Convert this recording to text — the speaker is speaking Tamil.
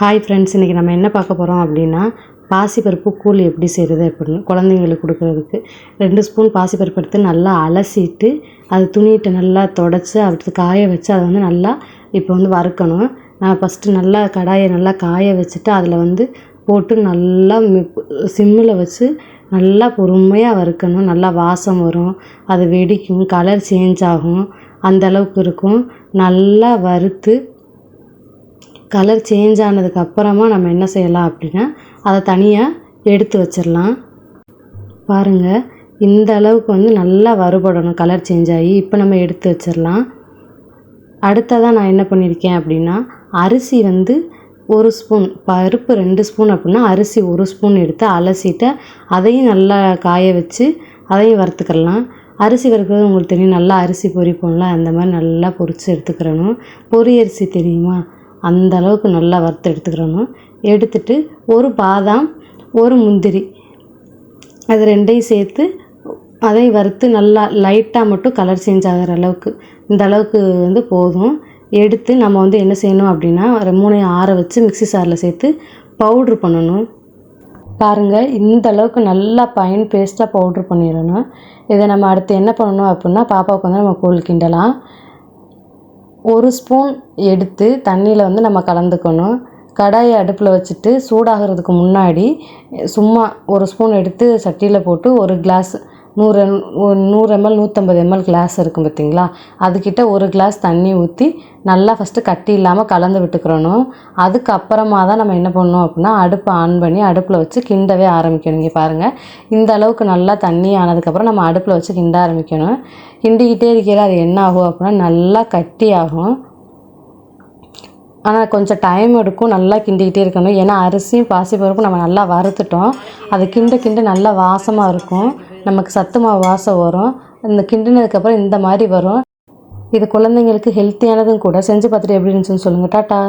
ஹாய் ஃப்ரெண்ட்ஸ் இன்றைக்கி நம்ம என்ன பார்க்க போகிறோம் அப்படின்னா பாசிப்பருப்பு கூழ் எப்படி செய்கிறது அப்படின்னு குழந்தைங்களுக்கு கொடுக்குறதுக்கு. ரெண்டு ஸ்பூன் பாசிப்பருப்பு எடுத்து நல்லா அலசிட்டு அது துணியிட்ட நல்லா தொடச்சி அடுத்து காய வச்சு அதை வந்து நல்லா இப்போ வந்து வறுக்கணும். நான் ஃபஸ்ட்டு நல்லா கடாயை நல்லா காய வச்சுட்டு அதில் வந்து போட்டு நல்லா சிம்மில் வச்சு நல்லா பொறுமையாக வறுக்கணும். நல்லா வாசம் வரும் அது வெடிக்கும் கலர் சேஞ்ச் ஆகும் அந்த அளவுக்கு இருக்கும். நல்லா வறுத்து கலர் சேஞ்ச் ஆனதுக்கு அப்புறமா நம்ம என்ன செய்யலாம் அப்படின்னா அதை தனியாக எடுத்து வச்சிடலாம். பாருங்கள் இந்த அளவுக்கு வந்து நல்லா வறுபடணும் கலர் சேஞ்ச் ஆகி. இப்போ நம்ம எடுத்து வச்சிடலாம். அடுத்ததாக நான் என்ன பண்ணியிருக்கேன் அப்படின்னா அரிசி வந்து ஒரு ஸ்பூன் பருப்பு ரெண்டு ஸ்பூன் அப்படின்னா அரிசி ஒரு ஸ்பூன் எடுத்து அலசிட்டு அதையும் நல்லா காய வச்சு அதையும் வறுத்துக்கலாம். அரிசி வறுக்கிறது உங்களுக்கு தெரியும் நல்லா அரிசி பொரிப்போம்ல அந்த மாதிரி நல்லா பொரித்து எடுத்துக்கிறணும். பொரி அரிசி தெரியுமா? அந்த அளவுக்கு நல்லா வறுத்து எடுத்துக்கிறணும் எடுத்துட்டு ஒரு பாதாம் ஒரு முந்திரி அது ரெண்டையும் சேர்த்து அதையும் வறுத்து நல்லா லைட்டாக மட்டும் கலர் சேஞ்ச் ஆகிற அளவுக்கு இந்த அளவுக்கு வந்து போதும். எடுத்து நம்ம வந்து என்ன செய்யணும் அப்படின்னா ஒரு மூணையும் ஆற வச்சு மிக்ஸி சாரில் சேர்த்து பவுட்ரு பண்ணணும். பாருங்கள் இந்த அளவுக்கு நல்லா பயன் பேஸ்ட்டாக பவுட்ரு பண்ணிடணும். இதை நம்ம அடுத்து என்ன பண்ணணும் அப்படின்னா பாப்பாவுக்கு வந்து நம்ம கூழ் கிண்டலாம். ஒரு ஸ்பூன் எடுத்து தண்ணியில் வந்து நம்ம கலந்துக்கணும். கடாயை அடுப்பில் வச்சுட்டு சூடாகிறதுக்கு முன்னாடி சும்மா ஒரு ஸ்பூன் எடுத்து சட்டியில் போட்டு ஒரு கிளாஸ் நூறு ஒரு நூறு எம்எல் நூற்றம்பது எம்எல் கிளாஸ் இருக்கும் பார்த்தீங்களா? அதுக்கிட்ட ஒரு கிளாஸ் தண்ணி ஊற்றி நல்லா ஃபஸ்ட்டு கட்டி இல்லாமல் கலந்து விட்டுக்கிறணும். அதுக்கப்புறமா தான் நம்ம என்ன பண்ணணும் அப்படின்னா அடுப்பை ஆன் பண்ணி அடுப்பில் வச்சு கிண்டவே ஆரம்பிக்கணும். இங்கே பாருங்கள் இந்த அளவுக்கு நல்லா தண்ணி ஆனதுக்கப்புறம் நம்ம அடுப்பில் வச்சு கிண்ட ஆரம்பிக்கணும். கிண்டிக்கிட்டே இருக்கிற அது என்ன ஆகும் அப்படின்னா நல்லா கட்டி ஆகும். ஆனால் கொஞ்சம் டைம் எடுக்கும் நல்லா கிண்டிக்கிட்டே இருக்கணும். ஏன்னா அரிசியும் பாசிப்பருப்பும் நம்ம நல்லா வறுத்துட்டோம். அது கிண்ட கிண்ட நல்லா வாசமாக இருக்கும். நமக்கு சத்து மாவு வாசம் வரும். இந்த கிண்டினதுக்கப்புறம் இந்த மாதிரி வரும். இது குழந்தைங்களுக்கு ஹெல்த்தியானதும் கூட செஞ்சு பார்த்துட்டு எப்படி இருந்துச்சுன்னு சொல்லுங்கள் டாட்டா.